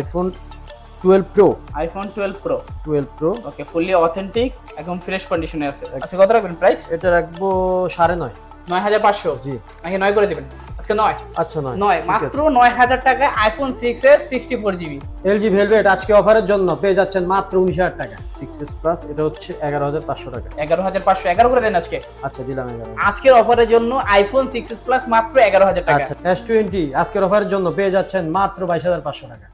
IPhone twelve pro iPhone twelve pro twelve pro okay fully authentic একদম fresh কন্ডিশনে আছে। আচ্ছা কত রাখবেন প্রাইস এটা রাখব সাড়ে নয়। নয় হাজার পাঁচশো। জি। নাকি নয় করে দিবেন। আজকে নয়? আচ্ছা নয়। নয় মাত্র নয় হাজার টাকায় iPhone six S sixty four GB LG velvet আজকে অফারের জন্য পেয়ে যাচ্ছেন মাত্র উনিশ হাজার টাকা। সিক্স এস প্লাস এটা হচ্ছে এগারো হাজার পাঁচশো টাকা। এগারো হাজার পাঁচশো এগারো করে দেন আজকে। আচ্ছা দিলাম এগারো। আজকের অফারের জন্য আইফোন সিক্স এস প্লাস মাত্র এগারো হাজার টাকা। আচ্ছা এস টোয়েন্টি আজকের অফারের জন্য পেয়ে যাচ্ছেন মাত্র বাইশ হাজার পাঁচশো টাকা।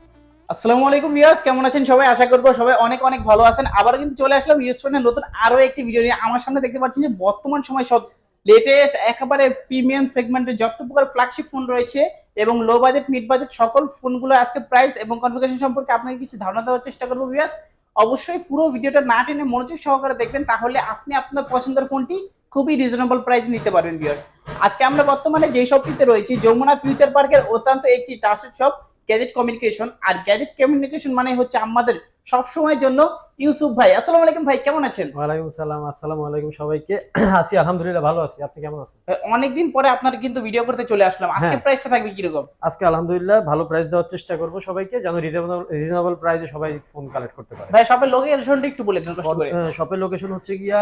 আসসালামু আলাইকুম ভিউয়ার্স, কেমন আছেন সবাই? আশা করব সবাই অনেক অনেক ভালো আছেন। আবারও কিন্তু চলে আসলাম ইউজ ফোনের নতুন আরও একটি ভিডিও নিয়ে। আমার সামনে দেখতে পাচ্ছেন যে বর্তমান সময় সব লেটেস্ট একেবারে প্রিমিয়াম সেগমেন্টের যত প্রকার ফ্ল্যাগশিপ ফোন রয়েছে এবং লো বাজেট মিড বাজেট সকল ফোনগুলো আজকে প্রাইস এবং কনফিগারেশন সম্পর্কে আপনাকে কিছু ধারণা দেওয়ার চেষ্টা করব ভিউয়ার্স। অবশ্যই পুরো ভিডিওটা না টেনে মনোযোগ সহকারে দেখবেন, তাহলে আপনি আপনার পছন্দের ফোনটি খুবই রিজনেবল প্রাইস নিতে পারবেন ভিউয়ার্স। আজকে আমরা বর্তমানে যেই শপটিতে রয়েছি, যমুনা ফিউচার পার্কের অত্যন্ত একটি ট্রাস্টেড শপ গ্যাজেট কমিউনিকেশন আর গ্যাজেট কমিউনিকেশন মানে হচ্ছে আমাদের সব সময়ের জন্য ইউসুফ ভাই। আসসালামু আলাইকুম ভাই কেমন আছেন? ওয়ালাইকুম সালাম আসসালামু আলাইকুম সবাইকে। আছি আলহামদুলিল্লাহ ভালো আছি। আপনি কেমন আছেন? অনেকদিন পরে আপনার কিন্তু ভিডিও করতে চলে আসলাম। আজকে হ্যাঁ। প্রাইসটা থাকবে কি রকম আজকে আলহামদুলিল্লাহ ভালো প্রাইস দেওয়ার চেষ্টা করব সবাইকে যেন রিজনেবল রিজনেবল প্রাইসে সবাই ফোন কালেক্ট করতে পারে। ভাই সবের লোকেশনটা একটু বলে দেন কষ্ট করে। শপের লোকেশন হচ্ছে গিয়া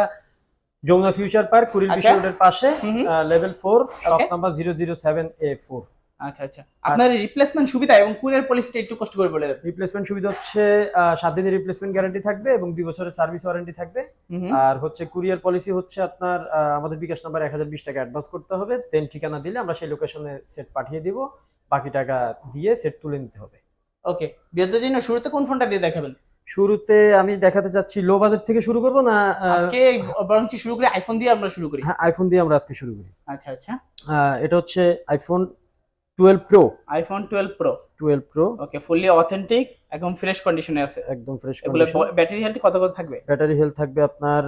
যমুনা ফিউচার পার্ক কুড়িল আচ্ছা। বিশ্ব রোডের পাশে। Level four shop number zero zero seven A four আচ্ছা আচ্ছা। আপনার রিপ্লেসমেন্ট সুবিধা এবং কুরিয়ার পলিসিটা একটু কষ্ট করে বলে রিপ্লেসমেন্ট সুবিধা হচ্ছে সাত দিনের রিপ্লেসমেন্ট গ্যারান্টি থাকবে এবং দুই বছরের সার্ভিস ওয়ারেন্টি থাকবে। আর হচ্ছে কুরিয়ার পলিসি হচ্ছে আপনার আমাদের বিকাশ নাম্বার এক হাজার বিশ টাকা অ্যাডভান্স করতে হবে। দেন ঠিকানা দিলে আমরা সেই লোকেশনে সেট পাঠিয়ে দিব। বাকি টাকা দিয়ে সেট তুলে নিতে হবে। ওকে বিয়ের জন্য শুরুতে কোন ফোনটা দিয়ে দেখাবেন? শুরুতে আমি দেখাতে চাচ্ছি লো বাজেট থেকে শুরু করব না আজকে বরং শুরু করে আইফোন দিয়ে আমরা শুরু করি। হ্যাঁ আইফোন দিয়ে আমরা আজকে শুরু করি। আচ্ছা আচ্ছা। এটা হচ্ছে iPhone twelve pro iPhone twelve pro twelve pro okay fully authentic একদম ফ্রেশ কন্ডিশনে আছে। একদম ফ্রেশ এগুলো ব্যাটারি হেলথ কত কত থাকবে? ব্যাটারি হেলথ থাকবে আপনার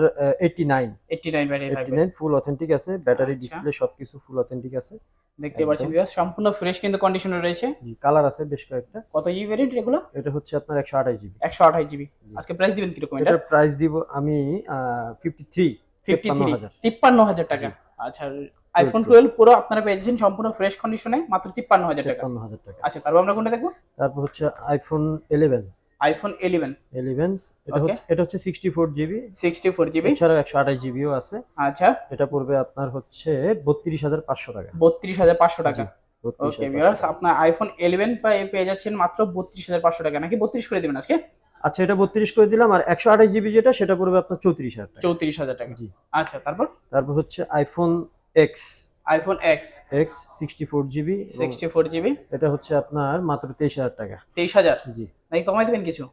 eighty nine eighty nine battery থাকবে ফুল অথেন্টিক আছে। ব্যাটারি আচ্ছা। ডিসপ্লে সবকিছু ফুল অথেন্টিক আছে। দেখতে পাচ্ছেন viewers, সম্পূর্ণ ফ্রেশ কিন্তু কন্ডিশনে রয়েছে। কালার আছে বেশ কয়েকটা। কত জিবি ভ্যারিয়েন্ট এগুলো? এটা হচ্ছে আপনার একশো আঠাশ জিবি একশো আঠাশ জিবি আজকে প্রাইস দিবেন কীরকম এটা? এটার প্রাইস দিব আমি ফিফটি থ্রি ফিফটি থ্রি 53,000 তিপ্পান্ন হাজার টাকা। আচ্ছা আইফোন টুয়েলভ পুরো আপনারা পেয়েছেন সম্পূর্ণ ফ্রেশ কন্ডিশনে মাত্র তিপ্পান্ন হাজার টাকা। হাজার টাকা। আচ্ছা তারপর আমরা কোনটা দেখব? তারপর হচ্ছে iPhone eleven iPhone eleven eleven এটা হচ্ছে এটা হচ্ছে sixty four GB sixty four GB এছাড়াও একশো আঠাশ জিবিও আছে। আচ্ছা। এটা পড়বে আপনার হচ্ছে বত্রিশ হাজার পাঁচশো টাকা। বত্রিশ হাজার পাঁচশো টাকা। ওকে ভিউয়ার্স আপনার আইফোন ইলেভেন পেয়ে যাচ্ছেন মাত্র বত্রিশ হাজার পাঁচশো টাকা। নাকি বত্রিশ করে দিবেন আজকে? আচ্ছা এটা বত্রিশ করে দিলাম আর একশো আঠাশ জিবি যেটা সেটা পড়বে আপনার চৌত্রিশ হাজার টাকা। চৌত্রিশ হাজার টাকা। জি। আচ্ছা তারপর? তারপর হচ্ছে iPhone X iPhone X X sixty four GB sixty four GB এটা হচ্ছে আপনার মাত্র তেইশ হাজার টাকা। তেইশ হাজার? জি। নাকি কমাই দিবেন কিছু?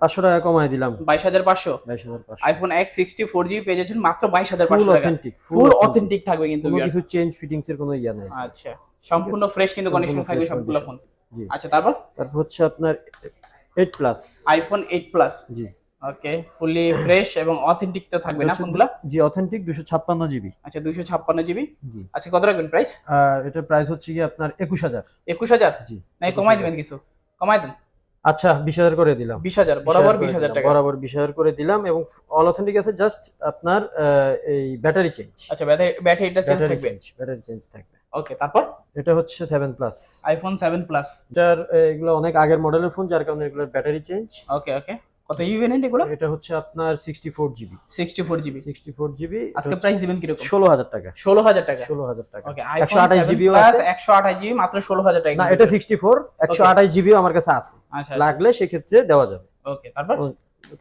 পাঁচশো টাকা কমাই দিলাম। বাইশ হাজার পাঁচশো? বাইশ হাজার পাঁচশো। IPhone X sixty four GB পেয়ে যাচ্ছেন মাত্র বাইশ হাজার ফুল পাঁচশো অথেন্টিক ফুল অথেন্টিক থাকবে কিন্তু কোনো কিছু চেঞ্জ ফিটিংস এর কোনো ইয়া নেই। আচ্ছা। সম্পূর্ণ ফ্রেশ কিন্তু কন্ডিশন থাকবে সবগুলো ফোন আচ্ছা তারপর? তারপর হচ্ছে আপনার eight plus iPhone eight plus জি। ওকে ফুলি ফ্রেশ এবং অথেন্টিক তো থাকবে না ফোনগুলো? জি অথেন্টিক দুশো ছাপ্পান্ন জিবি আচ্ছা দুইশো ছাপ্পান্ন জিবি জি। আচ্ছা কত রাখবেন প্রাইস এটার প্রাইস হচ্ছে কি আপনার একুশ হাজার। একুশ হাজার? জি নাকি কমাই দিবেন কিছু। কমাই দেন। আচ্ছা বিশ হাজার করে দিলাম। বিশ হাজার বরাবর 20,000 বিশ করে টাকা। বরাবর বিশ হাজার করে দিলাম এবং অল অথেন্টিক আছে জাস্ট আপনার এই ব্যাটারি চেঞ্জ আচ্ছা ব্যাটারিটা চেঞ্জ ব্যাটারি থাকবে। চেঞ্জ ব্যাটারি চেঞ্জ থাকবে। ওকে তারপর? এটা হচ্ছে seven plus iPhone seven plus এটার আহ, এগুলো অনেক আগের মডেলের ফোন যার কারণে এগুলোর ব্যাটারি চেঞ্জ ওকে ওকে। কত জিবি ভ্যারিয়েন্ট এগুলো? এটা হচ্ছে আপনার sixty four GB sixty four GB sixty four GB আজকে প্রাইস দিবেন কীরকম? ষোলো হাজার টাকা। ষোলো হাজার টাকা। ষোলো হাজার টাকা। ওকে একশো আইফোন আঠাশ সেভেন জিবিও প্লাস আছে। একশো আঠাশ জিবি মাত্র ষোলো হাজার টাকা না এটা সিক্সটি ফোর একশো আঠাশ জিবিও আমার কাছে আছে। আচ্ছা লাগলে সেক্ষেত্রে দেওয়া যাবে। ওকে তারপর?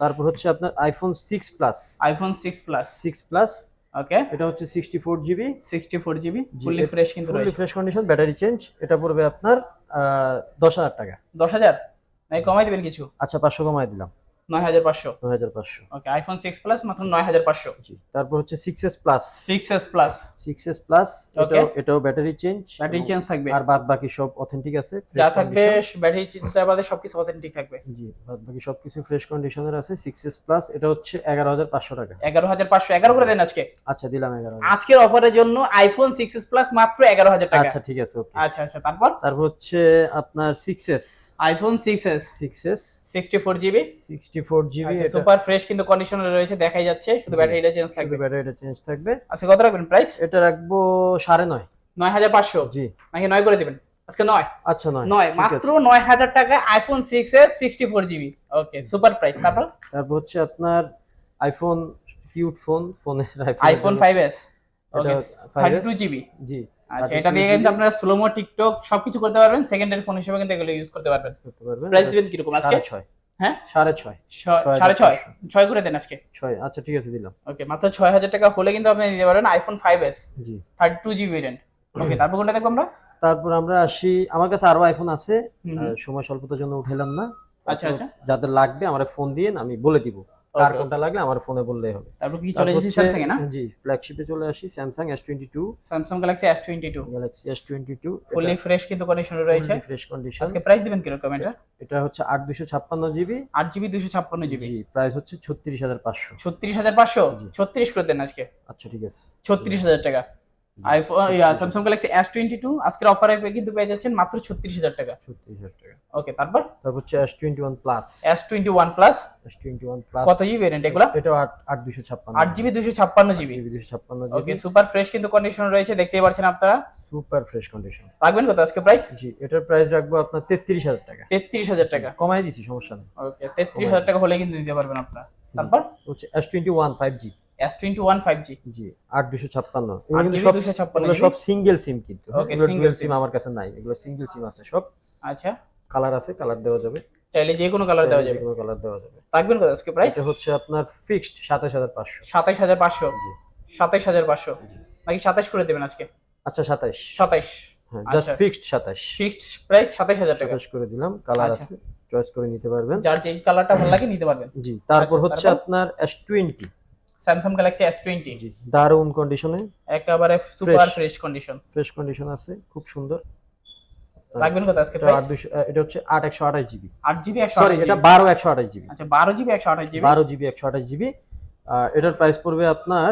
তারপর হচ্ছে আপনার iPhone six plus iPhone six plus six plus okay এটা হচ্ছে sixty four GB sixty four GB fully fresh কিন্তু ফুললি রয়েছে। ফ্রেশ কন্ডিশন ব্যাটারি চেঞ্জ এটা পড়বে আপনার আহ, দশ হাজার টাকা। দশ হাজার? নাকি কমাই দিবেন কিছু? আচ্ছা পাঁচশো কমাই দিলাম। নয় হাজার পাঁচশো। নয় হাজার পাঁচশো। ওকে আইফোন সিক্স প্লাস মাত্র নয় হাজার পাঁচশো। জি তারপর হচ্ছে six S plus six S plus six S plus এটাও এটাও ব্যাটারি চেঞ্জ ব্যাটারি চেঞ্জ থাকবে। আর বাদ বাকি সব অথেন্টিক আছে যা থাকবে ব্যাটারি চেঞ্জ বাদে সবকিছু অথেন্টিক থাকবে। জি বাদ বাকি সবকিছু ফ্রেশ কন্ডিশনের আছে সিক্স এস প্লাস এটা হচ্ছে এগারো হাজার পাঁচশো টাকা। এগারো হাজার পাঁচশো এগারো করে দেন আজকে। আচ্ছা দিলাম এগারো আজকের অফারের জন্য আইফোন সিক্স এস প্লাস মাত্র এগারো হাজার টাকা। আচ্ছা ঠিক আছে ওকে আচ্ছা আচ্ছা তারপর? তারপর হচ্ছে আপনার six S iPhone six S six S sixty four GB sixty GB আচ্ছা সুপার ফ্রেশ কিন্তু কন্ডিশনে রয়েছে দেখাই যাচ্ছে শুধু ব্যাটারিটা চেঞ্জ থাকবে। ব্যাটারিটা চেঞ্জ থাকবে। আচ্ছা কত রাখবেন প্রাইস এটা রাখব সাড়ে নয়। নয় হাজার পাঁচশো। জি। নাকি করে দিবেন? আজকে আচ্ছা নয়। নয় ঠিক মাত্র টাকায় iPhone six S sixty four GB okay super price তারপর? তারপর হচ্ছে আপনার আইফোন কিউট ফোন ফোনের আইফোন ফাইভ এস ওকে এটা থার্টি 5S টু জিবি জি আচ্ছা এটা দিয়ে কিন্তু আপনারা স্লোমো টিকটক সবকিছু করতে পারবেন। সেকেন্ডারি ফোন হিসেবে কিন্তু এগুলো ইউজ করতে পারবেন। করতে পারবেন। প্রাইস দিবেন কীরকম আজকে? হ্যাঁ? সাড়ে ছয়। সাড়ে ছয় ছয়? করে দেন আজকে? ছয় আচ্ছা ঠিক আছে দিলাম। ওকে মাত্র ছয় হাজার টাকা হলে কিন্তু আপনি নিতে পারেন আইফোন ফাইভ এস জি। Thirty two GB variant okay তারপর কোনটা দেখব আমরা? তারপর আমরা আসি আমার কাছে আরও আইফোন আছে। সময় স্বল্পতার জন্য উঠাইলাম না। আচ্ছা, আচ্ছা। যাদের লাগবে আমার ফোন দিয়ে আমি বলে দিব। কার কোনটা লাগলে আমার ফোনে বললেই হবে। তারপর কি চলে যাচ্ছি স্যামসাং এ না? জি ফ্ল্যাগশিপে চলে আসি Samsung S twenty two Samsung Galaxy S twenty two Galaxy S twenty two fully fresh কিন্তু কন্ডিশন রয়েছে। ফ্রেশ কন্ডিশন আজকে প্রাইস দিবেন কি রকম এটা? এটা হচ্ছে আট দুশো ছাপ্পান্ন জিবি। 8 জিবি দুশো ছাপ্পান্ন জিবি। জি প্রাইস হচ্ছে ছত্রিশ হাজার পাঁচশো। ছত্রিশ হাজার পাঁচশো? জি। ছত্রিশ করে দেন আজকে। আচ্ছা ঠিক আছে। ছত্রিশ হাজার টাকা। IPhone Samsung Galaxy S twenty two আজকের অফারে কিন্তু পেয়ে যাচ্ছেন মাত্র ছত্রিশ হাজার টাকা। ছত্রিশ হাজার টাকা। ওকে তারপর? তারপর হচ্ছে S twenty one plus S twenty one plus S twenty one plus কত জিবি ভেরিয়েন্ট এগুলো? এটাও আট দুশো ছাপ্পান্ন। আট জিবি দুশো ছাপ্পান্ন জিবি জিবি দুশো ছাপ্পান্ন ওকে সুপার ফ্রেশ কিন্তু কন্ডিশন রয়েছে দেখতেই পাচ্ছেন আপনারা। সুপার ফ্রেশ কন্ডিশন রাখবেন কত আজকে প্রাইস জি এটার প্রাইস রাখব আপনার তেত্রিশ হাজার টাকা। তেত্রিশ হাজার টাকা। কমাই দিছি সমস্যা নেই। ওকে তেত্রিশ হাজার টাকা হলে কিন্তু নিতে পারবেন আপনারা। তারপর? হচ্ছে S twenty one five G S twenty one five G জি আট দুশো ছাপ্পান্ন। সব সিঙ্গেল সিম কিন্তু। Dual SIM। সিম আমার কাছে নাই। এগুলো সিঙ্গেল সিম আছে সব। আচ্ছা। কালার আছে কালার দেওয়া যাবে। চাইলে যে কোনো কালার দেওয়া যাবে। কালার দেওয়া যাবে। রাখবেন কত আজকে প্রাইস এটা হচ্ছে আপনার ফিক্সড সাতাশ হাজার পাঁচশো। সাতাইশ হাজার পাঁচশো? জি। সাতাইশ হাজার পাঁচশো? জি। নাকি সাতাইশ করে দেবেন আজকে? আচ্ছা সাতাইশ সাতাইশ হ্যাঁ জাস্ট আচ্ছা। ফিক্সড সাতাইশ ফিক্সড প্রাইস সাতাইশ হাজার টাকা। সাতাশ করে দিলাম কালার আচ্ছা। আছে। চয়েস করে নিতে পারবেন। যার যে কালারটা ভালো লাগে নিতে পারবেন। জি তারপর আচ্ছা, হচ্ছে আপনার S twenty Samsung Galaxy S twenty জি দারুণ কন্ডিশনে একেবারে super fresh condition fresh condition আছে খুব সুন্দর। রাখবেন কত আজকে প্রাইস এটা হচ্ছে আট একশো আঠাশ জিবি। আট জিবি একশো সরি এটা বারো একশো আঠাশ জিবি। আচ্ছা বারো জিবি একশো আঠাশ জিবি। বারো জিবি একশো আঠাশ জিবি। এটার প্রাইস পড়বে আপনার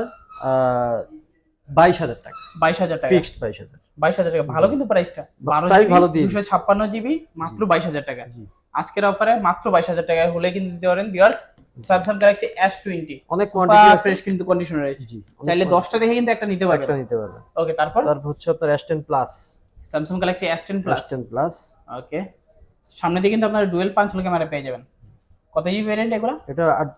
বাইশ হাজার টাকা। বাইশ হাজার টাকা। ফিক্সড বাইশ হাজার। বাইশ হাজার টাকা। ভালো কিন্তু প্রাইসটা বারো ভালো। দুশো ছাপ্পান্ন জিবি মাত্র বাইশ হাজার টাকা। জি। আজকের অফারে মাত্র বাইশ হাজার টাকায় হলে কিন্তু দিতে পারেন। বিয়ার্স স্যামসাং গ্যালাক্সি এস টোয়েন্টি অনেক কোয়ান্টিটি আছে। ফ্রেশ কিন্তু কন্ডিশন রয়েছে। জি চাইলে দশটা দেখে কিন্তু একটা নিতে পারবেন। একটা নিতে পারবেন। ওকে তারপর? তারপর হচ্ছে আপনার S ten plus Samsung Galaxy S ten plus ten plus okay সামনে দিয়ে কিন্তু আপনার ডুয়েল পাঁচ ক্যামেরা পেয়ে যাবেন। কত জিবি ভ্যারিয়েন্ট এগুলো? এটা আট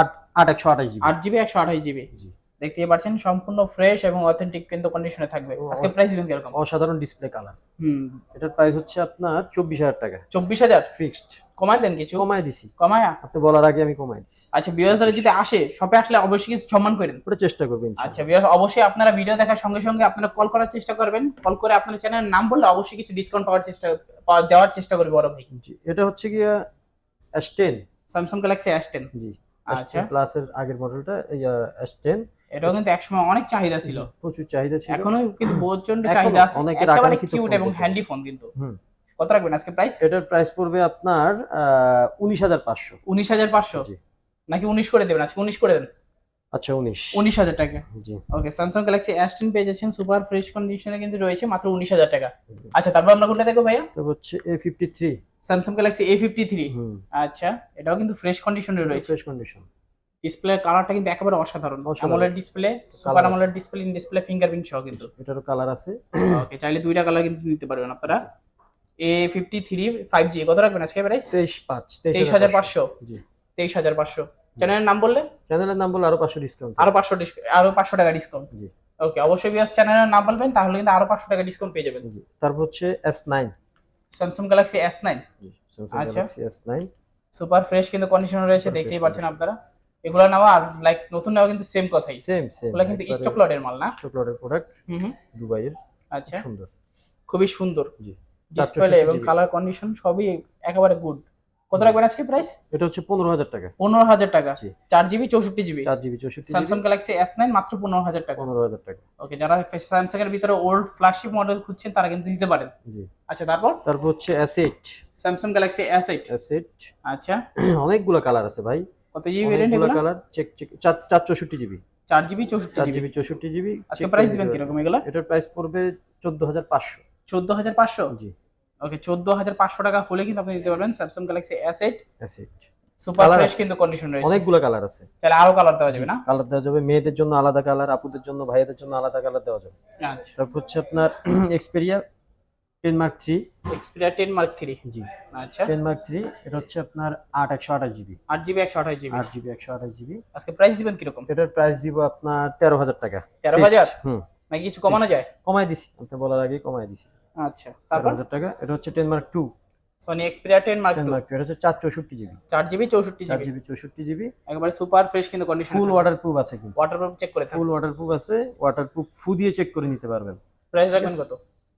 আট আট একশো আঠাশ জিবি আট জিবি একশো আঠাশ জিবি জি। দেখতেই পাচ্ছেন সম্পূর্ণ ফ্রেশ এবং অথেন্টিক কিন্তু কন্ডিশনে থাকবে। আজকে প্রাইস দিবেন কীরকম? অসাধারণ ডিসপ্লে কালার হুম। এটার প্রাইস হচ্ছে আপনার চব্বিশ হাজার টাকা। চব্বিশ হাজার? ফিক্সড কমায় দেন কিছু? কমাই দিছি। কমায়া? আপনি বলার আগে আমি কমাই দিছি। আচ্ছা বিয়ার্সরা যদি আসে শপে আসলে অবশ্যই কিছু সম্মান করেন ওটা চেষ্টা করবেন আচ্ছা বিয়ার্স অবশ্যই আপনারা ভিডিও দেখার সঙ্গে সঙ্গে আপনারা কল করার চেষ্টা করবেন। কল করে আপনার চ্যানেলের নাম বললে অবশ্যই কিছু ডিসকাউন্ট পাওয়ার চেষ্টা দেওয়ার চেষ্টা করবে বড় ভাই। জি এটা হচ্ছে S ten Samsung Galaxy S ten জি আচ্ছা। প্লাস এর আগের মডেলটা এই এস টেন এটাও কিন্তু একসময় অনেক চাহিদা ছিল। প্রচুর চাহিদা ছিল। এখনও কিন্তু প্রচণ্ড চাহিদা আছে। অনেকের কিউট এবং হ্যান্ডি ফোন কিন্তু। হুম। কত রাখবেন আজকে প্রাইস এটার প্রাইস পড়বে আপনার উনিশ হাজার পাঁচশো। উনিশ হাজার পাঁচশো? নাকি উনিশ করে দেবেন? আজকে উনিশ করে দেন। আচ্ছা উনিশ। উনিশ হাজার টাকা। জি। Okay Samsung Galaxy S ten পেয়ে যাচ্ছেন সুপার ফ্রেশ কন্ডিশনে কিন্তু রয়েছে মাত্র উনিশ হাজার টাকা। আচ্ছা তারপর আমরা কোনটা দেখব ভাইয়া? তো হচ্ছে A fifty three Samsung Galaxy A fifty three আচ্ছা এটাও কিন্তু ফ্রেশ কন্ডিশনে রয়েছে। ফ্রেশ কন্ডিশন ডিসপ্লে কালারটা কিন্তু একেবারে অসাধারণ। AMOLED display super. AMOLED display in display fingerprint সহ কিন্তু। এটারও কালার আছে। ওকে চাইলে দুইটা কালার কিন্তু নিতে পারবেন আপনারা। A fifty three five G কত রাখবেন আজকে প্রাইস তেইশ পাঁচ তেইশ হাজার পাঁচশো। জি। তেইশ হাজার পাঁচশো। চ্যানেলের নাম বললে? চ্যানেলের নাম বলে আরও পাঁচশো ডিসকাউন্ট আরও পাঁচশো আরও পাঁচশো টাকা ডিসকাউন্ট জি। ওকে অবশ্যই বিয়াস চ্যানেলের নাম বলবেন তাহলে কিন্তু আরও পাঁচশো টাকা ডিসকাউন্ট পেয়ে যাবেন। তারপর হচ্ছে S nine Samsung Galaxy S nine আচ্ছা। এস নাইন সুপার ফ্রেশ কিন্তু কন্ডিশন রয়েছে দেখতেই পাচ্ছেন আপনারা। এগুলো নেওয়া আর লাইক নতুন নেওয়া কিন্তু সেম কথাই। সেম সেম এগুলো কিন্তু স্টক লটের মাল না? স্টক লটের প্রোডাক্ট হুম হুম। দুবাইয়ের। আচ্ছা। সুন্দর। খুবই সুন্দর। জি। ডিসপ্লে এবং কালার কন্ডিশন সবই একেবারে গুড কত রাখবেন আজকে প্রাইস এটা হচ্ছে পনেরো হাজার টাকা। পনেরো হাজার টাকা। চার জিবি চৌষট্টি জিবি চার জিবি চৌষট্টি স্যামসাং গ্যালাক্সি এস নাইন মাত্র পনেরো হাজার টাকা। পনেরো হাজার টাকা। ওকে যারা স্যামসাং এর ভিতরে ওল্ড ফ্ল্যাগশিপ মডেল খুঁজছেন তারা কিন্তু নিতে পারেন। জি। আচ্ছা তারপর? তারপর হচ্ছে S eight Samsung Galaxy S eight S eight আচ্ছা। অনেকগুলো কালার আছে ভাই। কত জিবি ভেরিয়েন্ট এগুলো? কালার চেক চেক চার চার চৌষট্টি জিবি চার জিবি চৌষট্টি জিবি চৌষট্টি জিবি আজকে প্রাইস দিবেন কীরকম এগুলো? এটার প্রাইস পড়বে চোদ্দ হাজার পাঁচশো। চোদ্দ হাজার পাঁচশো? জি। ওকে চোদ্দ হাজার পাঁচশো টাকা হলে কিন্তু আপনি নিতে পারবেন Samsung Galaxy S eight super fresh কিন্তু কন্ডিশন রয়েছে। অনেকগুলো কালার আছে। তাহলে আরও কালার দেওয়া যাবে না? কালার দেওয়া যাবে। মেয়েদের জন্য আলাদা কালার আপুদের জন্য ভাইয়াদের জন্য আলাদা কালার দেওয়া যাবে। আচ্ছা। তারপর হচ্ছে আপনার Xperia ten mark three Xperia ten mark three জি। আচ্ছা। টেন মার্ক থ্রি এটা হচ্ছে আপনার আট একশো আঠাশ জিবি আট জিবি একশো আঠাশ জিবি আট জিবি একশো আঠাশ জিবি আজকে প্রাইস দিবেন কীরকম? এটার প্রাইস দিব আপনার তেরো হাজার টাকা। 13,000? Fixed, হুম। নাকি কিছু কমানো যায়? কমাই দিছি। আপনি বলার আগে কমাই দিছি। আচ্ছা তেরো তারপর হাজার টাকা। এটা হচ্ছে ten mark two Sony Xperia ten mark ten two mark two এটা হচ্ছে চার চৌষট্টি জিবি চার জিবি চৌষট্টি চার জিবি জিবি চৌষট্টি জিবি একবারে সুপার ফ্রেশ কিন্তু কন্ডিশন ফুল ওয়াটারপ্রুফ আছে কিন্তু। ওয়াটারপ্রুফ চেক করে থাকুন ফুল ওয়াটারপ্রুফ আছে। ওয়াটারপ্রুফ ফু দিয়ে চেক করে নিতে পারবেন। প্রাইস রাখবেন কত?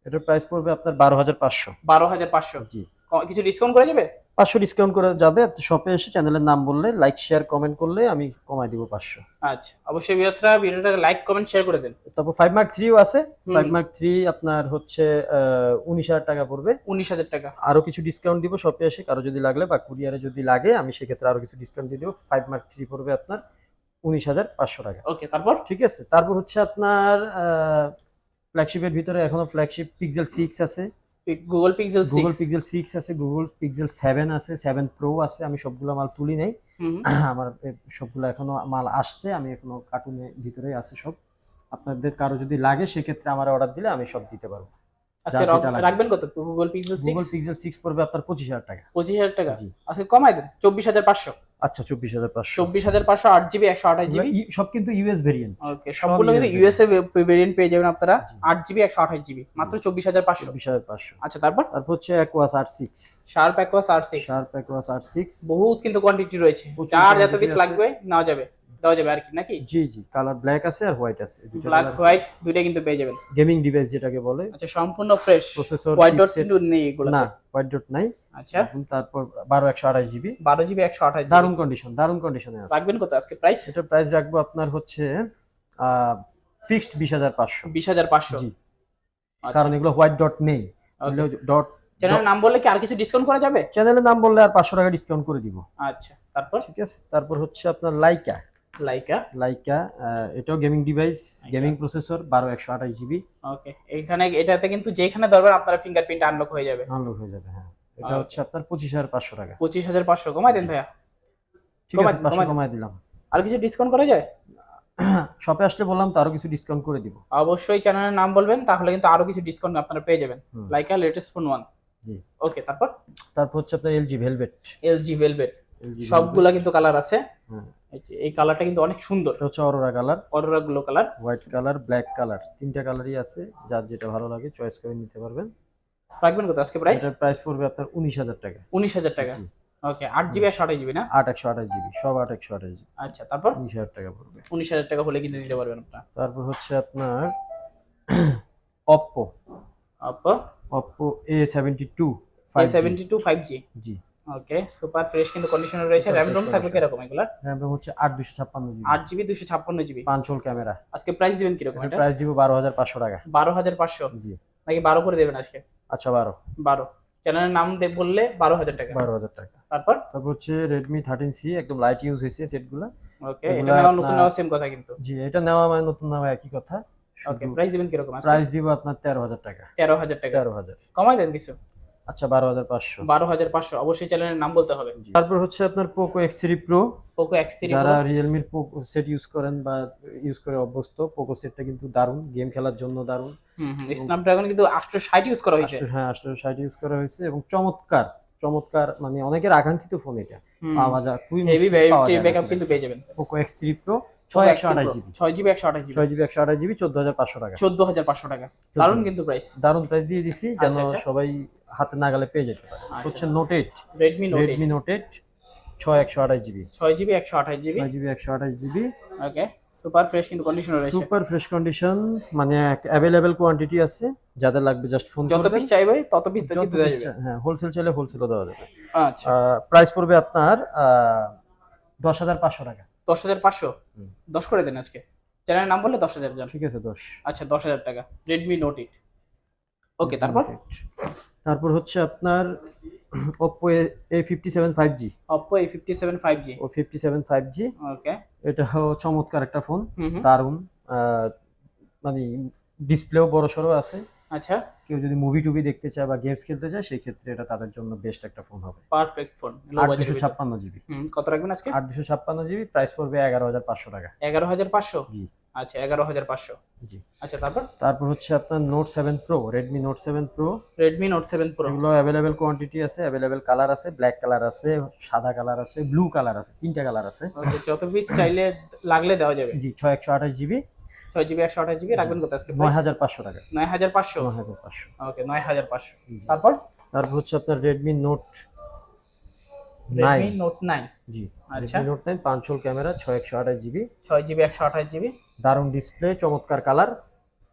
এটার প্রাইস পড়বে আপনার বারো হাজার পাঁচশো। বারো হাজার পাঁচশো। জি। কিছু ডিসকাউন্ট করে যাবে? পাঁচশো ডিসকাউন্ট করে যাবে আপনি শপে এসে চ্যানেলের নাম বললে লাইক শেয়ার কমেন্ট করলে আমি কমাই দিব পাঁচশো। আচ্ছা অবশ্যই ভিউয়ার্সরা ভিডিওটাকে লাইক কমেন্ট শেয়ার করে দেন। তারপর ফাইভ মার্ক থ্রিও আছে। ফাইভ মার্ক থ্রি আপনার হচ্ছে উনিশ হাজার টাকা পড়বে। উনিশ হাজার টাকা। আরও কিছু ডিসকাউন্ট দিব শপে এসে কারও যদি লাগলে বা কুরিয়ারে যদি লাগে আমি সেক্ষেত্রে আরও কিছু ডিসকাউন্ট দিয়ে দেবো। ফাইভ মার্ক থ্রি পড়বে আপনার উনিশ হাজার পাঁচশো টাকা। ওকে তারপর? ঠিক আছে তারপর হচ্ছে আপনার ফ্ল্যাগশিপের ভিতরে এখনও ফ্ল্যাগশিপ পিক্সেল সিক্স আছে। Google Pixel Google Pixel six আছে গুগল পিক্সেল সেভেন আছে সেভেন প্রো আছে আমি সবগুলো মাল তুলি নেই। আমার সবগুলো এখনও মাল আসছে আমি এখনও কার্টুনের ভিতরেই আছে সব। আপনাদের কারও যদি লাগে সেক্ষেত্রে আমার অর্ডার দিলে আমি সব দিতে পারব। আজকে রাখবেন কত? Google Pixel Google six Pixel six পড়বে আপনার পঁচিশ হাজার টাকা। পঁচিশ হাজার টাকা? আজকে কমাই দেন চব্বিশ হাজার পাঁচশো। আচ্ছা চব্বিশ হাজার পাঁচশো। চব্বিশ হাজার পাঁচশো আট জিবি একশো আঠাশ জিবি সব কিন্তু ইউএস ভেরিয়েন্ট ওকে সবগুলো কিন্তু US ইউএসএ ভেরিয়েন্ট পেয়ে যাবেন আপনারা। জি। আট জিবি একশো আঠাশ জিবি মাত্র চব্বিশ হাজার পাঁচশো। চব্বিশ হাজার পাঁচশো। আচ্ছা তারপর? তারপর হচ্ছে সিক্স শার্প অ্যাকোয়াস আর সিক্স শার্প অ্যাকোয়াস সিক্স বহুত কিন্তু কোয়ান্টিটি রয়েছে। যার যত পিস লাগবে নেওয়া যাবে। দেওয়া যাবে আর কি নাকি? জি জি কালার ব্ল্যাক আছে আর হোয়াইট আছে। ব্ল্যাক হোয়াইট দুইটা কিন্তু পেয়ে যাবেন। গেমিং ডিভাইস যেটাকে বলে। আচ্ছা সম্পূর্ণ ফ্রেশ প্রসেসর হোয়াইট ডট কিন্তু নেই এগুলো না হোয়াইট ডট নাই। আচ্ছা। তারপর বারো একশো আঠাশ জিবি বারো জিবি একশো আঠাশ দারুণ কন্ডিশন দারুণ কন্ডিশনে আছে। রাখবেন কত আজকে প্রাইস এটার প্রাইস রাখব আপনার হচ্ছে ফিক্সড বিশ হাজার পাঁচশো। বিশ হাজার পাঁচশো। জি। কারণ এগুলো হোয়াইট ডট নেই। ডট চ্যানেলের নাম বললে কি আর কিছু ডিসকাউন্ট করা যাবে? চ্যানেলের নাম বললে আর পাঁচশো টাকা ডিসকাউন্ট করে দিব। আচ্ছা তারপর? ঠিক আছে? তারপর হচ্ছে আপনার লাইকা লাইকা লাইকা এটাও গেমিং ডিভাইস গেমিং প্রসেসর বারো একশো আঠাশ জিবি ওকে এখানে এটাতে কিন্তু যেখানে ধরবেন আপনার ফিঙ্গারপ্রিন্ট আনলক হয়ে যাবে। আনলক হয়ে যাবে হ্যাঁ। এটা। হচ্ছে আপনার পঁচিশ হাজার পাঁচশো টাকা। পঁচিশ হাজার পাঁচশো কমাই দেন ভাইয়া। ঠিক আছে পাঁচশো কমাই দিলাম। আর কিছু ডিসকাউন্ট করা যায়? শপে আসলে বললাম তো আরও কিছু ডিসকাউন্ট করে দিব। অবশ্যই চ্যানেলের নাম বলবেন তাহলে কিন্তু আরও কিছু ডিসকাউন্ট আপনারা পেয়ে যাবেন। লাইকা লেটেস্ট ফোন ওয়ান জি। ওকে তারপর? তারপর হচ্ছে আপনার এলজি ভেলভেট এলজি ভেলভেট সবগুলা কিন্তু কালার আছে। এই কালারটা কিন্তু অনেক সুন্দর। এটা হচ্ছে অরোরা কালার অরোরা গুলো colour white colour black colour তিনটা কালারই আছে যার যেটা ভালো লাগে চয়েস করে নিতে পারবেন। রাখবেন কত আজকে প্রাইস এটার প্রাইস পড়বে আপনার উনিশ হাজার টাকা। উনিশ হাজার টাকা। ওকে আট জিবি একশো আঠাশ জিবি না? আট একশো আঠাশ জিবি সব আট একশো আঠাশ জিবি আচ্ছা তারপর? উনিশ হাজার টাকা পড়বে। উনিশ হাজার টাকা হলে কিন্তু দিতে পারবেন আপনার। তারপর হচ্ছে আপনার Oppo Oppo Oppo A seventy two A five seventy two five G G. Okay super fresh কিন্তু কন্ডিশনে রয়েছে র্যাম রোম থাকবে condition। কীরকম এগুলা র্যাম হচ্ছে আট দুশো ছাপ্পান্ন জিবি আট জিবি দুশো ছাপ্পান্ন জিবি পাঁচল ক্যামেরা। আজকে প্রাইস দিবেন কীরকম এটা? প্রাইস দিব বারো হাজার পাঁচশো টাকা। বারো হাজার পাঁচশো? জি। নাকি বারো করে দেবেন আজকে? আচ্ছা বারো। বারো। চ্যানেলের নাম দে- বললে বারো হাজার টাকা। বারো হাজার টাকা। তারপর? তারপর হচ্ছে থার্টিন সি একদম লাইট ইউজ হয়েছে সেটগুলো। ওকে এটা নেওয়া নতুন নেওয়া সেম কথা কিন্তু। জি এটা নেওয়া মানে নতুন নেওয়া একই কথা। ওকে প্রাইস দিবেন কীরকম আজকে? প্রাইস দিব আপনার তেরো হাজার টাকা। তেরো হাজার টাকা। তেরো হাজার। কমাই দেন কিছু? আচ্ছা বারো হাজার পাঁচশো। বারো হাজার পাঁচশো অবশ্যই চ্যানেলের নাম বলতে হবে। তারপর হচ্ছে আপনার Poco X three pro Poco X three যারা রিয়েলমির পোকো সেট ইউজ করেন বা ইউজ করে অভ্যস্ত পোকো সেটটা কিন্তু দারুণ গেম খেলার জন্য দারুণ। স্ন্যাপড্রাগন কিন্তু আটশো ষাট ইউজ করা হয়েছে। হ্যাঁ আটশো ষাট ইউজ করা হয়েছে এবং চমৎকার চমৎকার মানে অনেকের আকাঙ্ক্ষিত ফোন এটা। পাওয়া যায় খুবই ব্যাকআপ কিন্তু পেয়ে যাবেন। পোকো এক্স থ্রি প্রো ছয় একশো আঠাশ জিবি। ছয় জিবি একশো আঠাশ জিবি। ছয় জিবি একশো আঠাশ জিবি চোদ্দ হাজার পাঁচশো টাকা। চোদ্দ হাজার পাঁচশো টাকা। দারুণ কিন্তু প্রাইস দারুণ প্রাইস দিয়ে দিছি যেন আচ্ছা, আচ্ছা। সবাই হাতে নাগালে পেয়ে যেতে পারে। আচ্ছা। হচ্ছে Note eight Redmi Note Redmi Note eight ছয় একশো আঠাশ জিবি। ছয় জিবি একশো আঠাশ জিবি। ছয় জিবি একশো আঠাশ জিবি। ওকে। সুপার ফ্রেশ কিন্তু কন্ডিশনে রয়েছে। সুপার ফ্রেশ কন্ডিশন মানে অ্যাভেলেবেল কোয়ান্টিটি আছে। যাদের লাগবে জাস্ট ফোন যত পিস চাইবে তত পিস দেওয়া যাবে। হ্যাঁ হোলসেল চাইলে হোলসেলও দেওয়া যাবে। আচ্ছা। প্রাইস পড়বে আপনার দশ হাজার পাঁচশো টাকা। দশ হাজার পাঁচশো? দশ করে দেন আজকে। চ্যানেলের নাম বললে দশ হাজার যান ঠিক আছে দশ। আচ্ছা দশ হাজার টাকা। রেডমি নোট এইট ওকে তারপর? তারপর হচ্ছে আপনার Oppo A fifty seven five G Oppo A fifty seven five G O fifty seven five G okay এটাও চমৎকার একটা ফোন। আহ, মানে ডিসপ্লেও বড় সড়ো আছে। আচ্ছা। কেউ যদি মুভি টুভি দেখতে চায় বা গেমস খেলতে চায় সেই ক্ষেত্রে এটা তাদের জন্য বেস্ট একটা ফোন হবে। পারফেক্ট ফোন আট দুশো ছাপ্পান্ন জিবি হুম কত রাখবেন আজকে? আট দুশো ছাপ্পান্ন জিবি প্রাইস পড়বে এগারো হাজার পাঁচশো টাকা। এগারো হাজার পাঁচশো? জি। আচ্ছা এগারো হাজার পাঁচশো। জি। আচ্ছা তারপর? তারপর হচ্ছে আপনার Note seven pro Redmi Note seven pro Redmi Note seven pro এগুলো অ্যাভেলেবেল কোয়ান্টিটি আছে অ্যাভেলেবেল কালার আছে ব্ল্যাক কালার আছে সাদা কালার আছে ব্লু কালার আছে তিনটা কালার আছে। যত পিস চাইলে লাগলে দেওয়া যাবে। জি ছয় একশো আঠাশ জিবি ছয় জিবি একশো আঠাশ জিবি রাখবেন কত আজকে নয় হাজার পাঁচশো টাকা। নয় হাজার পাঁচশো? নয় হাজার পাঁচশো। ওকে নয় হাজার পাঁচশো। তারপর? তারপর হচ্ছে আপনার Redmi Note nine Note nine জি আচ্ছা। রেডমি নোট নাইন পাঁচশোল ক্যামেরা ছয় একশো আঠাশ জিবি। ছয় জিবি একশো আঠাশ জিবি। দারুণ ডিসপ্লে চমৎকার কালার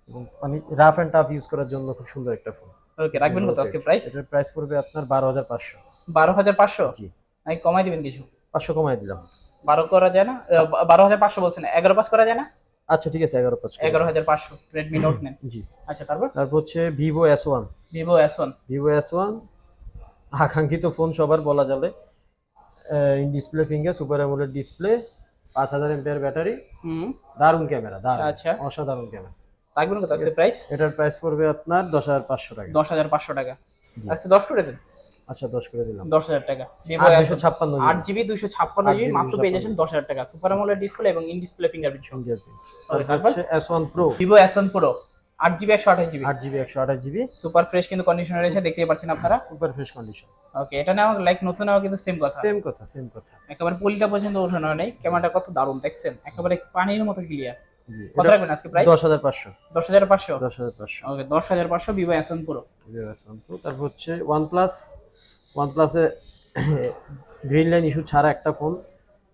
এবং মানে রাফ অ্যান্ড টাফ ইউজ করার জন্য খুব সুন্দর একটা ফোন ওকে রাখবেন কত আজকে প্রাইস এটার প্রাইস পড়বে আপনার বারো হাজার পাঁচশো। বারো হাজার পাঁচশো? জি। নাকি কমাই দিবেন কিছু। পাঁচশো কমাই দিলাম। বারো করা যায় না? আহ, বারো হাজার পাঁচশো বলছেন। এগারো পাস করা যায় না? আচ্ছা ঠিক আছে এগারো পাঁচ এগারো হাজার পাঁচশো রেডমি নোট নেন জি। আচ্ছা তারপর? তারপর হচ্ছে Vivo S one Vivo S one Vivo S one আকাঙ্ক্ষিত phone সবার বলা যাবে in display finger super AMOLED display পাঁচ হাজার এমপিআর ব্যাটারি। দারুণ ক্যামেরা দারুণ। আচ্ছা। অসাধারণ ক্যামেরা। রাখবেন কত আজকে প্রাইস এটার প্রাইস পড়বে আপনার দশ হাজার পাঁচশো টাকা। দশ হাজার পাঁচশো টাকা। আচ্ছা দশ করে দেন। আচ্ছা দশ করে দিলাম। দশ হাজার টাকা। দুশো ছাপ্পান্ন আট জিবি দুইশো ছাপ্পান্ন জিবি মাত্র পেয়ে যাচ্ছেন দশ হাজার টাকা। সুপার আমোলেড ডিসপ্লে এবং ইন ডিসপ্লে ফিঙ্গারপ্রিন্ট হচ্ছে S one pro Vivo S one pro আট জিবি একশো আঠাশ জিবি আট জিবি একশো আঠাশ জিবি সুপার ফ্রেশ কিন্তু কন্ডিশনে রয়েছে দেখতেই পাচ্ছেন আপনারা। সুপার ফ্রেশ কন্ডিশন ওকে এটা নেওয়া লাইক নতুন নেওয়া কিন্তু সেম কথা। সেম কথা সেম কথা। একেবারে পলিটা পর্যন্ত ওঠানো নেই ক্যামেরাটা কত দারুণ দেখছেন? একেবারে পানির মতো ক্লিয়ার কত রাখবেন আজকে প্রাইস দশ হাজার পাঁচশো। দশ হাজার পাঁচশো? দশ হাজার পাঁচশো। ওকে দশ হাজার পাঁচশো ভিভো এস ওয়ান প্রো তারপর হচ্ছে ওয়ান প্লাস ওয়ান প্লাসে গ্রিন লাইন ইস্যু ছাড়া একটা ফোন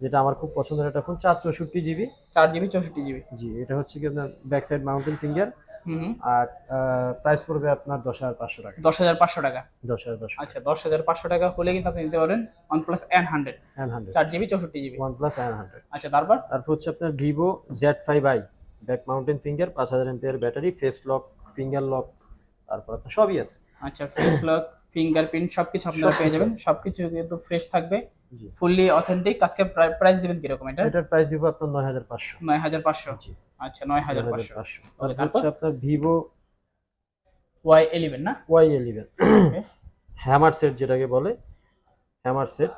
যেটা আমার খুব পছন্দের একটা ফোন চার চৌষট্টি জিবি চার জিবি চৌষট্টি জিবি জি এটা হচ্ছে কি আপনার ব্যাক সাইড মাউন্টেন ফিঙ্গার আর প্রাইস পড়বে আপনার দশ হাজার পাঁচশো টাকা। দশ হাজার পাঁচশো টাকা। দশ হাজার পাঁচশো আচ্ছা দশ হাজার পাঁচশো টাকা হলে কিন্তু আপনি নিতে পারেন OnePlus N hundred N hundred চার জিবি চৌষট্টি GB OnePlus N hundred আচ্ছা তারপর? তারপর হচ্ছে আপনার Vivo Z five I back mountain finger পাঁচ হাজার MPR battery face lock finger lock তারপর আপনার সবই আছে। আচ্ছা ফেস লক ফিঙ্গারপ্রিন্ট সবকিছু আপনারা পেয়ে যাবেন। সবকিছু কিন্তু ফ্রেশ থাকবে। ফুললি অথেন্টিক আজকে প্রাইস দিবেন কীরকম এটা? এটার প্রাইস দিব আপনার নয় হাজার পাঁচশো। নয় হাজার পাঁচশো? আচ্ছা নয় হাজার পাঁচশো। তারপর? আপনার ভিভো ওয়াই ইলেভেন না? ওয়াই ইলেভেন হ্যামার সেট যেটাকে বলে হ্যামার সেট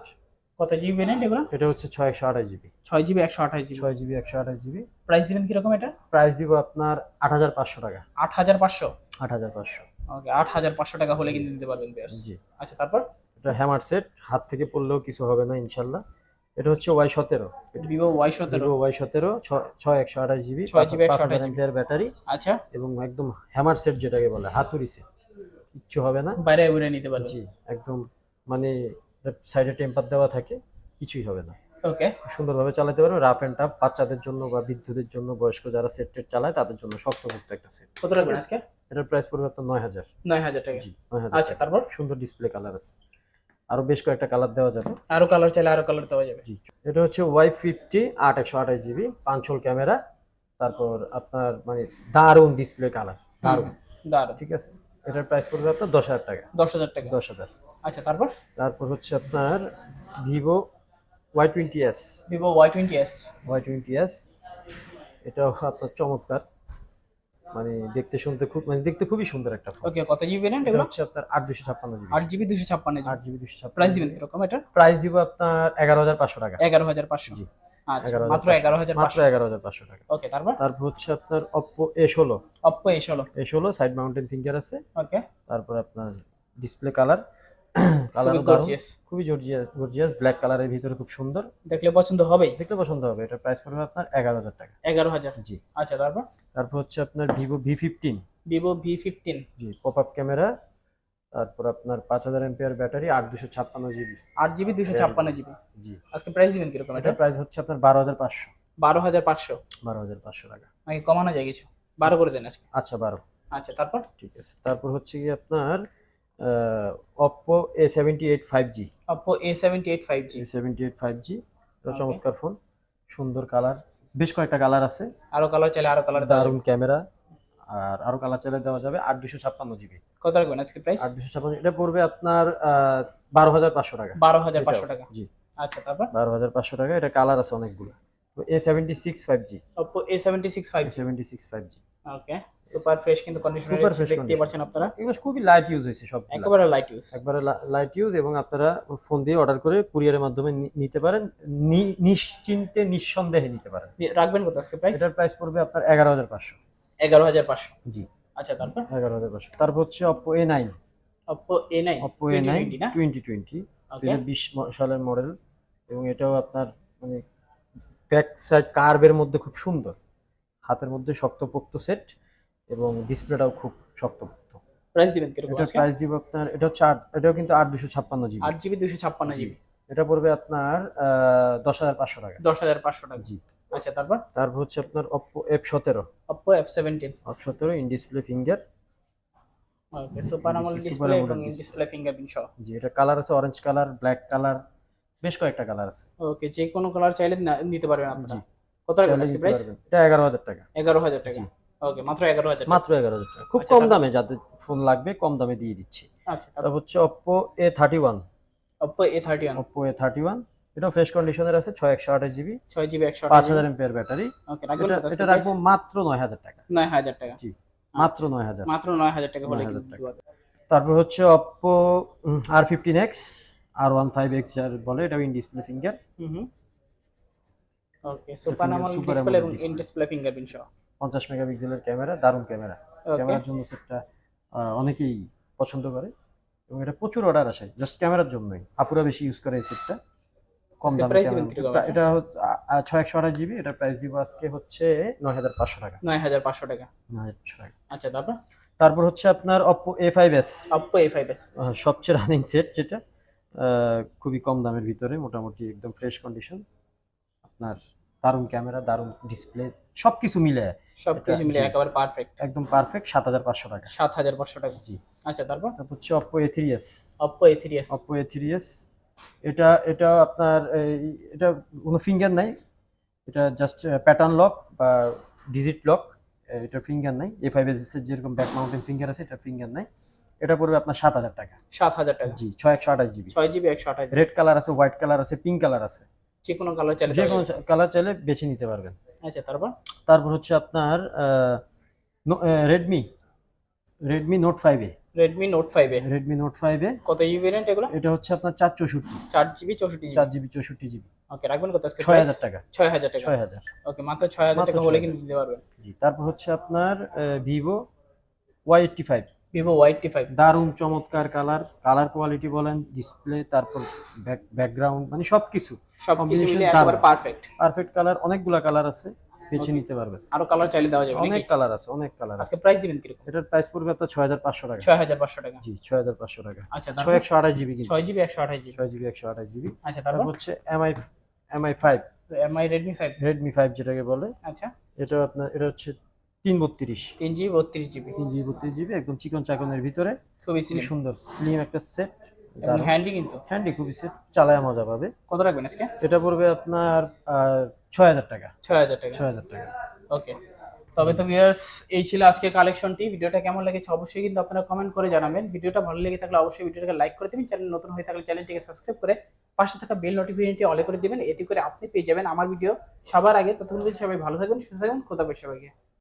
কত জিবি ভেরিয়েন্ট এগুলো? এটা হচ্ছে ছয় একশো আঠাশ জিবি ছয় জিবি একশো আঠাশ জিবি ছয় জিবি একশো আঠাশ জিবি প্রাইস দিবেন কীরকম এটা? প্রাইস দিব আপনার আট হাজার পাঁচশো টাকা। আট হাজার পাঁচশো? আট হাজার পাঁচশো। ওকে আট হাজার পাঁচশো টাকা হলে কিন্তু দিতে পারবেন জি। আচ্ছা তারপর? এটা হ্যামার সেট হাত থেকে পড়লেও কিছু হবে না ইনশাল্লাহ। এটা হচ্ছে ওয়াই সতেরো। ভিভো ওয়াই সতেরো। ভিভো ওয়াই সতেরো ছয় একশো আঠাশ জিবি 6 GB পাঁচ হাজার এমপিআর ব্যাটারি আচ্ছা। এবং একদম হ্যামার সেট যেটাকে বলে হাতুড়ি সেট কিচ্ছু হবে না। বাইরে উড়ে নিতে জি একদম মানে সাইডে টেম্পার দেওয়া থাকে কিছুই হবে না। ওকে সুন্দরভাবে চালাতে পারবে রাফ অ্যান্ড টাফ বাচ্চাদের জন্য বা বিদ্যুতের জন্য বয়স্ক যারা সেট টেট চালায় তাদের জন্য শক্তপোক্ত একটা সেট কত রাখবেন আজকে? এটার প্রাইস পড়বে আপনার নয় হাজার। নয় হাজার টাকা। আচ্ছা তারপর? সুন্দর ডিসপ্লে কালার আছে। আরও বেশ কয়েকটা কালার দেওয়া যাবে। আরও কালার চাইলে আরও কালার দেওয়া যাবে। এটা হচ্ছে ওয়াই ফিফটি আট একশো আঠাশ জিবি পাঁচশোল ক্যামেরা তারপর আপনার মানে দারুণ ডিসপ্লে কালার দারুণ। দারুণ ঠিক আছে? এটার প্রাইস পড়বে আপনার দশ হাজার টাকা। দশ হাজার টাকা। দশ হাজার। আচ্ছা তারপর? তারপর হচ্ছে আপনার Vivo Y twenty S Vivo Y twenty S Y twenty S এটাও আপনার চমৎকার। মানে দেখতে শুনতে খুব মানে দেখতে খুবই সুন্দর একটা ফোন ওকে কত জিবি ভেরিয়েন্ট এটা এগুলো? হচ্ছে আপনার আট দুশো ছাপ্পান্ন জিবি 8 জিবি দুশো ছাপ্পান্ন জিবি আট জিবি দুশো ছাপ্পান্ন প্রাইস দিবেন কীরকম এটা? প্রাইস দিব আপনার এগারো হাজার পাঁচশো টাকা। এগারো হাজার পাঁচশো। জি। আচ্ছা মাত্র টাকা। ওকে তারপর? তারপর হচ্ছে আপনার সাইড মাউন্টেন ফিঙ্গার আছে। ওকে তারপর আপনার ডিসপ্লে কালার খুবই গর্জিয়াস খুবই জর্জিয়াস গর্জিয়াস ব্ল্যাক কালারের ভিতরে খুব সুন্দর। দেখলে পছন্দ পছন্দ হবে। এটা প্রাইস পড়বে আপনার এগারো হাজার টাকা। এগারো হাজার? জি। আচ্ছা তারপর? তারপর হচ্ছে আপনার Vivo V fifteen Vivo V fifteen জি পপ আপ ক্যামেরা তারপর আপনার পাঁচ হাজার এমপিআর ব্যাটারি আট দুশো ছাপ্পান্ন জিবি আট জিবি দুশো ছাপ্পান্ন জিবি জি। আজকে প্রাইস দিবেন কীরকম এটা? প্রাইস হচ্ছে আপনার বারো হাজার পাঁচশো। বারো হাজার পাঁচশো? বারো হাজার পাঁচশো টাকা। নাকি কমানো যায় কিছু? বারো করে দেন আজকে। আচ্ছা বারো। আচ্ছা তারপর? ঠিক আছে। তারপর হচ্ছে কি আপনার Oppo A seventy eight five G Oppo A seventy eight five G seventy eight five G. চমৎকার ফোন সুন্দর কালার বেশ কয়েকটা কালার আছে। আরও কালার চাইলে আরও কালার দারুণ ক্যামেরা আর আরও কালার চাইলে দেওয়া যাবে আট দুশো ছাপ্পান্ন জিবি কত রাখবেন আজকে প্রাইস আট দুশো ছাপ্পান্ন এটা পড়বে আপনার বারো হাজার পাঁচশো টাকা। বারো হাজার পাঁচশো টাকা। জি। আচ্ছা তারপর? বারো হাজার পাঁচশো টাকা এটা কালার আছে অনেকগুলো। A seventy six five G Oppo A seventy six five seventy six five G okay super fresh কিন্তু কন্ডিশনার দেখতে পাচ্ছেন আপনারা। এগুলো খুবই লাইট ইউজ হয়েছে সব একেবারে লাইট ইউজ একবারে লাইট ইউজ এবং আপনারা ফোন দিয়ে অর্ডার করে কুরিয়ারের মাধ্যমে নিতে পারেন। নিশ্চিন্তে নিঃসন্দেহে নিতে পারেন। রাখবেন কত আজকে প্রাইস এটার প্রাইস পড়বে আপনার এগারো হাজার পাঁচশো। এগারো হাজার পাঁচশো। জি। আচ্ছা তারপর? এগারো হাজার পাঁচশো। তারপর হচ্ছে সালের মডেল এবং এটাও আপনার মানে ব্যাক সাইড কার্ভের মধ্যে খুব সুন্দর। হাতের মধ্যে শক্তপোক্ত সেট এবং ডিসপ্লেটাও খুব শক্তপোক্ত। প্রাইস দিবেন কীরকম আজকে? প্রাইস দিব আপনার এটা হচ্ছে আট এটাও কিন্তু আট দুশো ছাপ্পান্ন জিবি আট জিবি দুশো ছাপ্পান্ন জিবি এটা পড়বে আপনার দশ হাজার পাঁচশো টাকা। দশ হাজার পাঁচশো টাকা। জি। আচ্ছা তারপর? তারপর হচ্ছে আপনার অপো এফ সতেরো। অপো এফ সেভেন্টিন এফ সতেরো in display finger okay super আমল ডিসপ্লে এবং ডিসপ্লে ফিঙ্গারপ্রিন্ট সহ। জি এটা কালার আছে অরেঞ্জ কালার ব্ল্যাক কালার বেশ কয়েকটা কালার আছে। ওকে যে কোনো কালার চাইলে নিতে পারবেন আপনারা। জি। কত টাকা? আজকে প্রাইস এটা এগারো হাজার টাকা। এগারো হাজার টাকা। ওকে মাত্র এগারো হাজার মাত্র এগারো হাজার টাকা। খুব আচ্ছা, কম তারপর? দামে যাদের ফোন লাগবে কম দামে দিয়ে দিচ্ছি। আচ্ছা তারপর? হচ্ছে Oppo A thirty one Oppo A thirty one Oppo A thirty one এটা ফ্রেশ কন্ডিশনের আছে ছয় একশো আঠাশ জিবি ছয় জিবি একশো পাঁচ হাজার এমপিয়ার ব্যাটারি। এটা? রাখব মাত্র নয় হাজার টাকা। নয় হাজার টাকা। জি মাত্র নয় হাজার। মাত্র নয় হাজার টাকা হলে 9,000 কিন্তু টাকা। দিতে পারবেন। তারপর হচ্ছে Oppo R fifteen X R one five X যার বলে এটা in display finger okay super finger- display এবং ইন ডিসপ্লে ফিঙ্গারপ্রিন্ট সহ। পঞ্চাশ মেগাপিক্সেলের ক্যামেরা দারুণ ক্যামেরা। ক্যামেরার জন্য সেটটা অনেকেই পছন্দ করে। এবং এটা প্রচুর অর্ডার আসে জাস্ট ক্যামেরার জন্যই। আপুরা বেশি ইউজ করে এই সেটটা। কম দামে এটা- ছয় একশো আঠাশ জিবি এটা প্রাইস দিব আজকে হচ্ছে নয় হাজার পাঁচশো টাকা। নয় হাজার পাঁচশো টাকা। নয় হাজার পাঁচশো টাকা। আচ্ছা তারপর? তারপর হচ্ছে আপনার Oppo A five S Oppo A five S সবচেয়ে রানিং সেট যেটা খুবই কম দামের ভিতরে মোটামুটি একদম ফ্রেশ কন্ডিশন আপনার দারুণ ক্যামেরা দারুণ ডিসপ্লে সবকিছু মিলে সব কিছু মিলে একেবারে পারফেক্ট একদম পারফেক্ট সাত হাজার পাঁচশো টাকা। সাত হাজার পাঁচশো টাকা। জি। আচ্ছা তারপর? তারপর হচ্ছে Oppo A three S Oppo A three S Oppo A three S এটা এটা আপনার এটা কোনো ফিঙ্গার নাই। এটা জাস্ট প্যাটার্ন লক বা ডিজিট লক এটা ফিঙ্গার নাই। এ ফাইভ এস এর যেরকম ব্যাক মাউন্টেন ফিঙ্গার আছে এটা ফিঙ্গার নাই। এটা পড়বে আপনার সাত হাজার টাকা। সাত হাজার টাকা। জি ছয় একশো আঠাশ জিবি। ছয় জিবি একশো আঠাশ রেড কালার আছে হোয়াইট কালার আছে পিঙ্ক কালার আছে। যে কোনো কালার চাইলে যে কোনো কালার চাইলে বেছে নিতে পারবেন। আচ্ছা তারপর? তারপর হচ্ছে আপনার Redmi Redmi Note five Redmi Note five Redmi Note five কত জিবি ভেরিয়েন্ট এগুলো? এটা হচ্ছে আপনার চার চৌষট্টি। চার জিবি চৌষট্টি চার জিবি চৌষট্টি জিবি ওকে রাখবেন কত আজকে? ছয় হাজার টাকা। ছয় হাজার টাকা। ছয় হাজার। ওকে মাত্র ছয় হাজার টাকা হলে 6,000 কিন্তু দিতে পারবেন। জি তারপর হচ্ছে আপনার Vivo Y eighty five Vivo Y T five দারুণ চমৎকার কালার কালার কোয়ালিটি বলেন ডিসপ্লে তারপর ব্যাকগ্রাউন্ড মানে সব কিছু সব কিছু পারফেক্ট পারফেক্ট কালার অনেকগুলা কালার আছে বেছে নিতে পারবেন। আরও কালার চাইলে দেওয়া যাবে অনেক কালার আছে অনেক কালার আজকে আছে প্রাইস দিবেন কীরকম? এটার প্রাইস পড়বে আপনার ছয় হাজার পাঁচশো টাকা। ছয় হাজার পাঁচশো টাকা। জি ছয় হাজার পাঁচশো টাকা। আচ্ছা ছয় তারপর একশো আঠাশ জিবি কিন্তু ছয় জিবি একশো আঠাশ জিবি। ছয় জিবি একশো আঠাশ জিবি। আচ্ছা তারপর হচ্ছে Mi Mi five Mi Redmi five Redmi five যেটাকে বলে। আচ্ছা। এটা আপনার এটা হচ্ছে তিন বত্রিশ তিন জিবি বত্রিশ জিবি। তিন জিবি বত্রিশ জিবি একদম চিকন চাকনের ভিতরে। খুবই খুবই সুন্দর স্লিম একটা সেট হ্যান্ডি কিন্তু। হ্যান্ডি খুবই সেট চালায় মজা পাবে। কত রাখবেন আজকে? এটা পড়বে আপনার ছয় হাজার টাকা। ছয় হাজার টাকা। ছয় হাজার টাকা। ওকে। তবে তো ভিউয়ার্স এই ছিল আজকের কালেকশনটি ভিডিওটা কেমন লেগেছে অবশ্যই কিন্তু আপনারা কমেন্ট করে জানাবেন। ভিডিওটা ভালো লেগে থাকলে অবশ্যই ভিডিওটাকে লাইক করে দেবেন। চ্যানেল নতুন হয়ে থাকলে চ্যানেলটিকে সাবস্ক্রাইব করে পাশে থাকা বেল নোটিফিকেশনটি অলে করে দিবেন। এতে করে আপনি পেয়ে যাবেন আমার ভিডিও সবার আগে। ততক্ষণ সবাই ভালো থাকবেন সুস্থ থাকবেন। খোদা সবাইকে।